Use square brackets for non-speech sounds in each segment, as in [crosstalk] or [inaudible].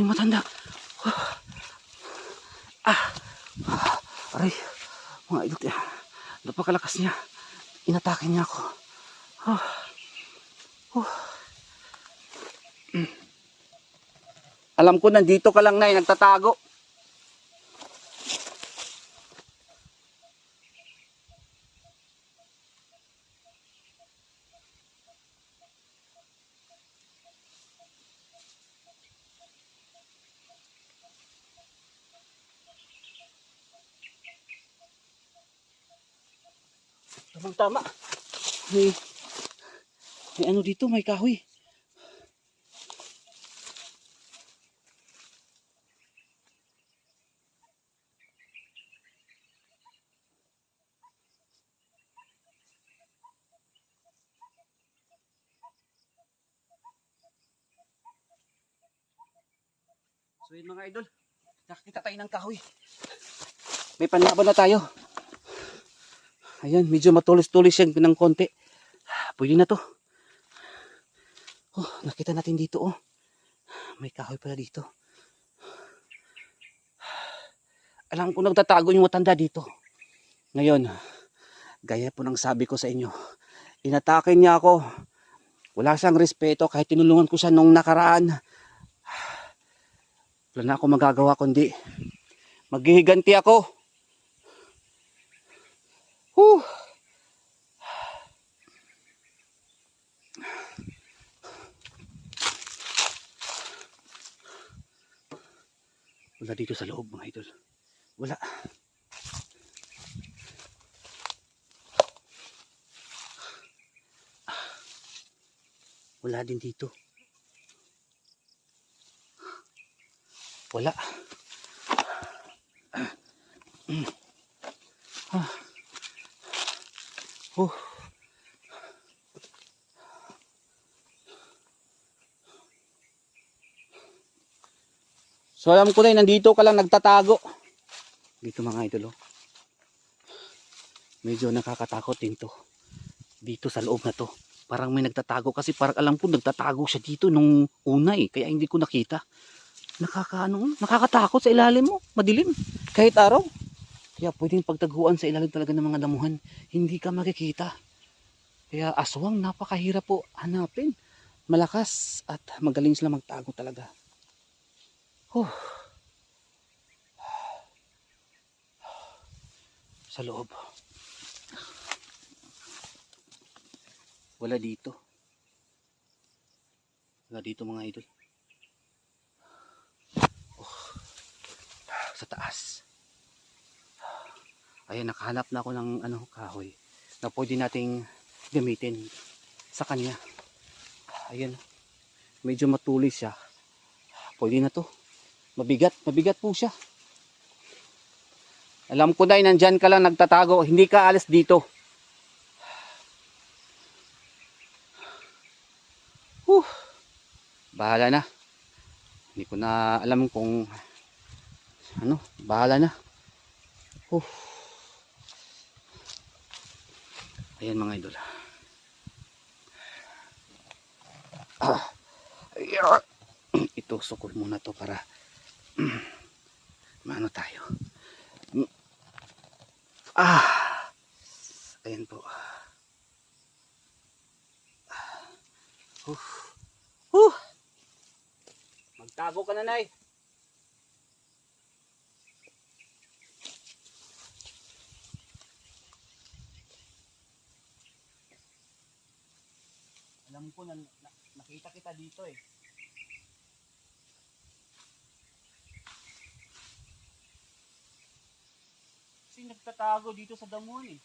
yung matanda. Ah. Aray. Mga idol. eh, Napakalakas niya. Inatake niya ako. Ah. Oh. Mm. Alam ko nandito ka lang na nagtatago. Tamang tama. May, may ano dito, may kahoy. So yun mga idol, nakakita tayo ng kahoy. May panlaban na tayo. Ayan, medyo matulis-tulis yan ng konti. Pwede na to. Oh, nakita natin dito oh. May kahoy pala dito. Alam ko nagtatago yung matanda dito. Ngayon, gaya po ng sabi ko sa inyo, inatake niya ako. Wala siyang respeto kahit tinulungan ko siya nung nakaraan. Wala na ako magagawa kundi maghihiganti ako. Whew. Wala dito sa loob mga idol. Wala. Wala din dito. Wala. Ah. So alam ko na nandito ka lang nagtatago. Dito mga idol oh. Medyo nakakatakot din to. Dito sa loob na to. Parang may nagtatago kasi parang alam ko nagtatago siya dito nung una eh. Kaya hindi ko nakita. Nakakaano, nakakatakot sa ilalim mo. Madilim. Kahit araw. Kaya pwedeng pagtaguan sa ilalim talaga ng mga damuhan. Hindi ka makikita. Kaya aswang napakahirap po hanapin. Malakas at magaling sila magtago talaga. Huh. Sa loob. Wala dito. Wala dito mga idol. Oh. Sa taas. Ayan, nakahanap na ako ng ano, kahoy na pwede nating gamitin sa kanya. Ayan. Medyo matulis siya. Pwede na to. Mabigat, mabigat po siya. Alam ko na, nandyan ka lang nagtatago. Hindi ka alis dito. Huh. Bahala na. Hindi ko na alam kung ano, bahala na. Huh. Ayan mga idol. Ah. Itusok ko muna to para [clears throat] maano tayo. Ah. Ayan po. Uh. Uh. Magtago ka na, Nay. Alam ko na, na nakita kita dito eh. Nagtatago dito sa damuhan eh.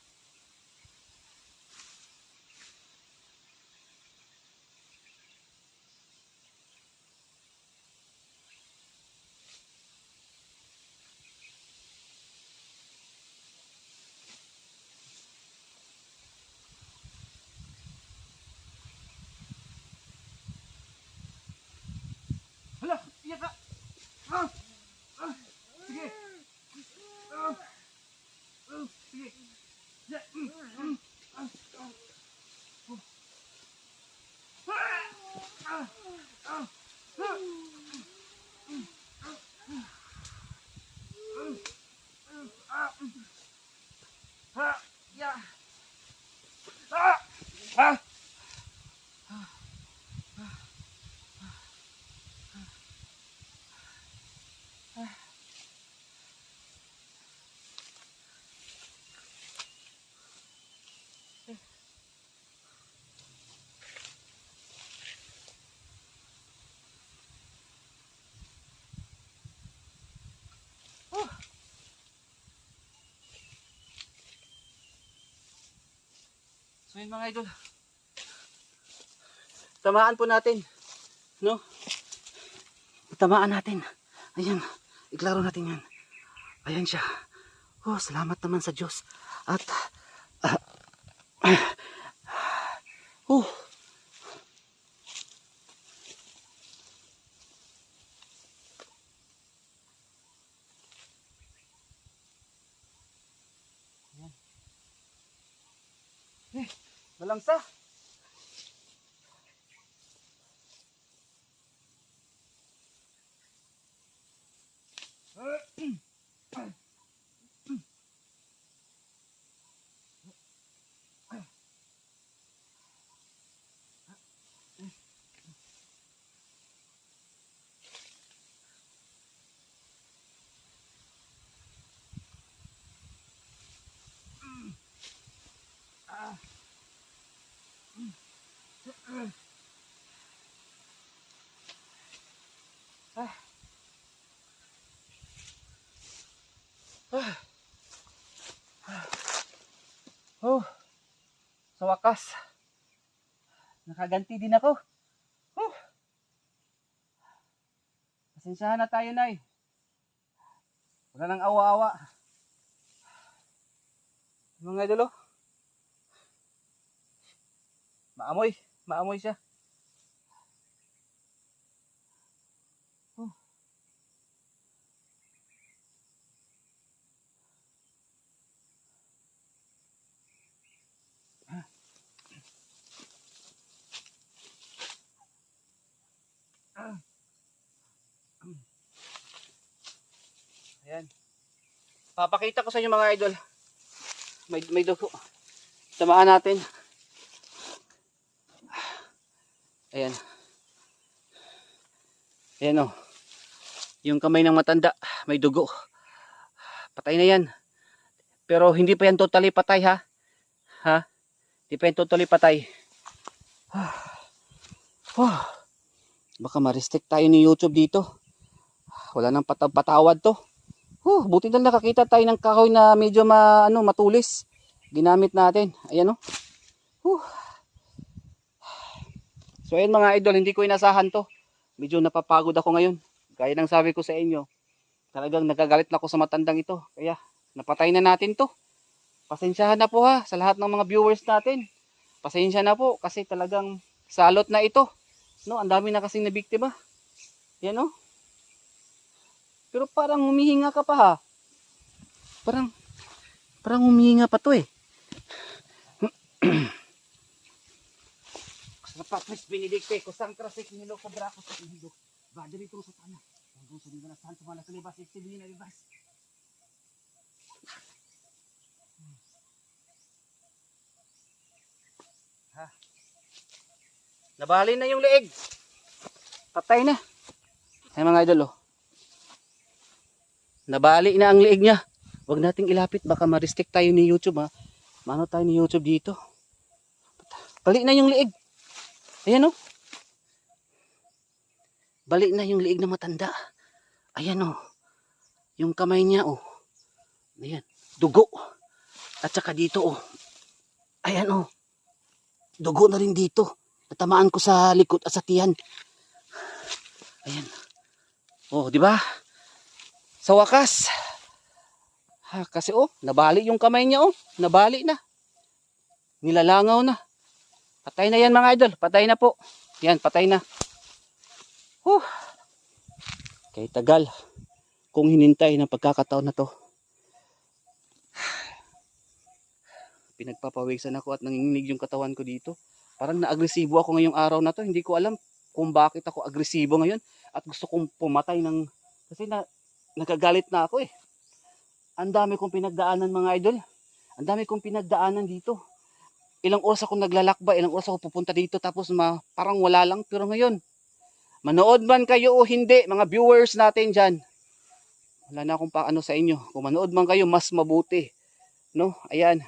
Ah! Yun mga idol. Tamaan po natin. No? Tamaan natin. Ayan. Iklaro natin yan. Ayan siya. Oh, salamat naman sa Diyos. At, ah, ah, madam sa. Oh, sa wakas. Nakaganti din ako. Oh. Pasensyahan na tayo, Nay. Wala nang awa-awa. Mga idolo. Maamoy. Maamoy siya. Papakita ko sa inyo mga idol. May, may dugo. Tamaan natin. Ayan. Ayan o. Yung kamay ng matanda, may dugo. Patay na yan. Pero hindi pa yan totally patay ha. Ha? Hindi pa yan totally patay. [sighs] Oh. Baka ma-restrict tayo ni YouTube dito. Wala nang patawad to. Oh, buti na nakakita tayo ng kahoy na medyo ma, ano, matulis. Ginamit natin. Ayan oh. Huh. So ayan mga idol, hindi ko inasahan to. Medyo napapagod ako ngayon. Gaya ng sabi ko sa inyo. Talagang nagagalit na ako sa matandang ito. Kaya napatay na natin to. Pasensyahan na po ha sa lahat ng mga viewers natin. Pasensya na po kasi talagang salot na ito. No, ang dami na kasing nabiktima. Yan oh. Pero parang humihinga ka pa ha. Parang parang humihinga pa to eh. [clears throat] Sa papis binidikte ko sang krasik nilo sa brako sa indo. Badri to sa tanah. Hanggang sa nila na santo mana sa libas iktibili na libas. Ha. Nabali na yung leeg. Patay na. Ay mga idol oh. Nabali na ang leeg niya. Huwag nating ilapit baka ma-restrict tayo ni YouTube ha. Mano tayo ni YouTube dito. Bali na yung leeg. Ayan oh. Bali na yung leeg na matanda. Ayan oh. Yung kamay niya oh. Ayan. Dugo. At saka dito oh. Ayan oh. Dugo na rin dito. Natamaan ko sa likod at sa tiyan. Ayan. Oh, di ba? Sa wakas. Ha, kasi oh, nabali yung kamay niya oh. Nabali na. Nilalangaw na. Patay na yan mga idol. Patay na po. Yan, patay na. Huh. Kay tagal. Kung hinintay ng pagkakataon na to. Pinagpapawisan ako at nanginginig yung katawan ko dito. Parang na-agresibo ako ngayong araw na to. Hindi ko alam kung bakit ako agresibo ngayon. At gusto kong pumatay ng... Kasi na, nagagalit na ako eh. Ang dami kong pinagdaanan mga idol. Ang dami kong pinagdaanan dito. Ilang oras ako naglalakba, ilang oras ako pupunta dito tapos ma, parang wala lang. Pero ngayon, manood man kayo o hindi, mga viewers natin dyan. Wala na akong paano sa inyo. Kung manood man kayo, mas mabuti. No? Ayan.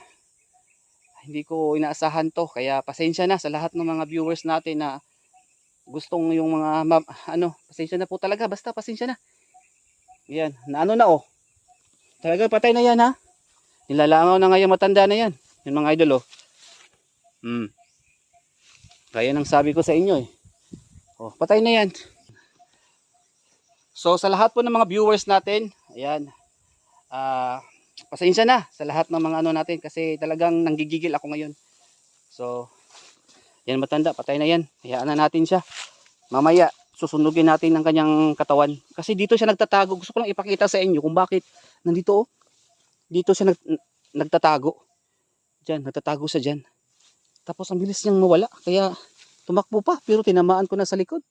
Hindi ko inaasahan to. Kaya pasensya na sa lahat ng mga viewers natin na gustong yung mga, ano, pasensya na po talaga. Basta pasensya na. Ayan. Na ano na oh. Talaga patay na yan ha. Nilalangaw na ngayon matanda na yan. Yung mga idol oh. Hmm. Kaya nang sabi ko sa inyo eh. Oh, patay na yan. So sa lahat po ng mga viewers natin, ayan. Ah, pasensya na sa lahat ng mga ano natin kasi talagang nanggigigil ako ngayon. So yan matanda, patay na yan. Hayaan na natin siya. Mamaya susunugin natin ang kanyang katawan kasi dito siya nagtatago. Gusto ko lang ipakita sa inyo kung bakit nandito oh. Dito siya nag, nagtatago. Diyan, nagtatago siya diyan. Tapos ang bilis niyang mawala kaya tumakbo pa pero tinamaan ko na sa likod.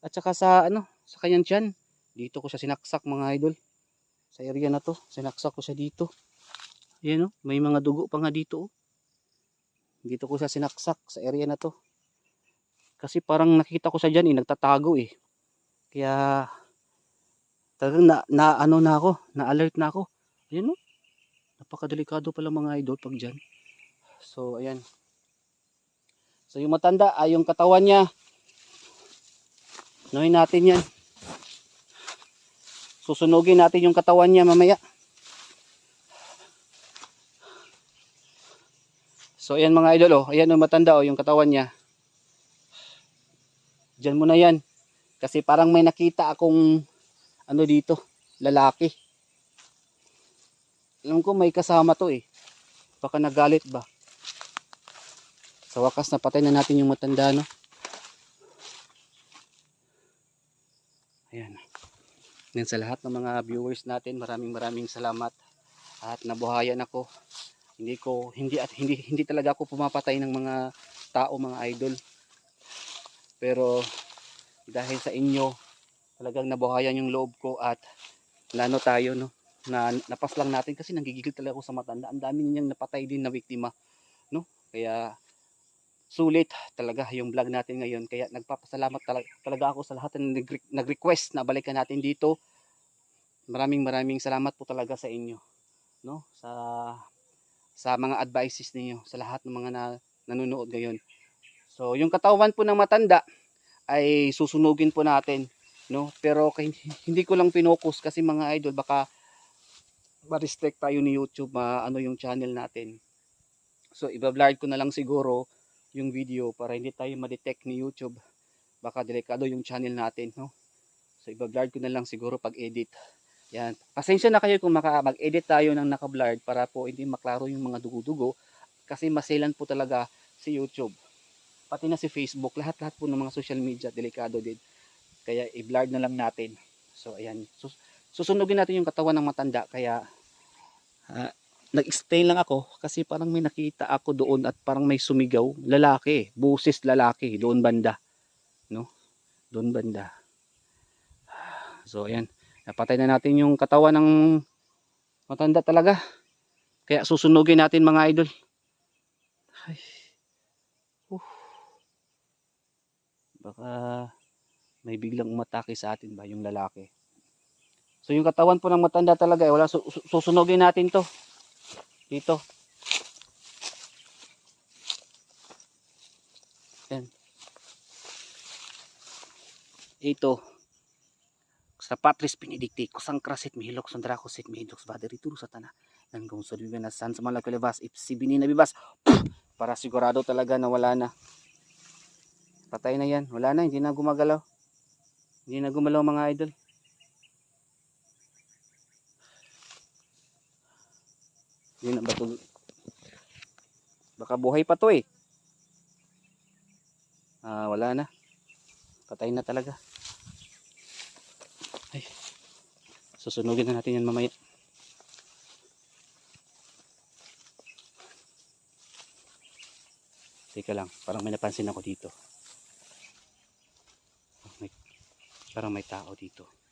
At saka sa ano, sa kanyang tiyan. Dito ko siya sinaksak mga idol. Sa area na to, sinaksak ko siya dito. Ayan oh, may mga dugo pa nga dito oh. Dito ko siya sinaksak sa area na to. Kasi parang nakita ko siya dyan eh, nagtatago eh. Kaya talagang na, na ano na ako, na alert na ako. Ayan oh. Napakadelikado pala mga idol pag dyan. So ayan. So yung matanda ay yung katawan niya. Nuhin natin yan. Susunugin natin yung katawan niya mamaya. So ayan mga idol oh, ayan yung matanda oh, yung katawan niya. Diyan mo na yan. Kasi parang may nakita akong ano dito, lalaki. Alam ko may kasama to eh. Baka nagalit ba? Sa wakas napatay na natin yung matanda no. Ayan. Yan sa lahat ng mga viewers natin, maraming maraming salamat. At nabuhayan ako. Hindi ko hindi at hindi hindi talaga ako pumapatay ng mga tao, mga idol. Pero dahil sa inyo, talagang nabuhayan yung loob ko at nano tayo no na napas lang natin kasi nanggigigil talaga ako sa matanda. Ang dami niyang napatay din na biktima, no? Kaya sulit talaga yung vlog natin ngayon. Kaya nagpapasalamat talaga, talaga ako sa lahat ng nag- nag-request na balikan natin dito. Maraming maraming salamat po talaga sa inyo, no? Sa sa mga advices ninyo, sa lahat ng mga na, nanonood ngayon. So, yung katawan po ng matanda ay susunugin po natin, no? Pero [laughs] hindi ko lang pinokus kasi mga idol baka ma-restrict tayo ni YouTube, ma ano yung channel natin. So, iba-blurred ko na lang siguro yung video para hindi tayo ma-detect ni YouTube. Baka delikado yung channel natin, no? So, iba-blurred ko na lang siguro pag edit. Yan. Pasensya na kayo kung mag-edit tayo ng naka-blurred para po hindi maklaro yung mga dugo-dugo kasi maselan po talaga si YouTube. Pati na si Facebook, lahat-lahat po ng mga social media delikado din. Kaya i-blurred na lang natin. So ayan, Sus susunugin natin yung katawan ng matanda kaya ah, nag-explain lang ako kasi parang may nakita ako doon at parang may sumigaw, lalaki, busis lalaki doon banda. No? Doon banda. So ayan, napatay na natin yung katawan ng matanda talaga. Kaya susunugin natin mga idol. Ay. Uh. Baka may biglang umatake sa atin ba yung lalaki. So yung katawan po ng matanda talaga, eh, wala su- su- susunugin natin to. Dito. Yan. Ito. Sa Patris Benedicti, kusang krasit mihilok sandra ko sit mihidok sa badari turo sa tana. Nang sa na san sa mga kulebas, if si bini na bibas, para sigurado talaga na wala na. Patay na yan. Wala na, hindi na gumagalaw. Hindi na gumalaw mga idol. Hindi na ba to? Baka buhay pa to eh. Ah, wala na. Patay na talaga. Ay. Susunugin na natin yan mamaya. Teka lang, parang may napansin ako dito. May, parang may tao dito.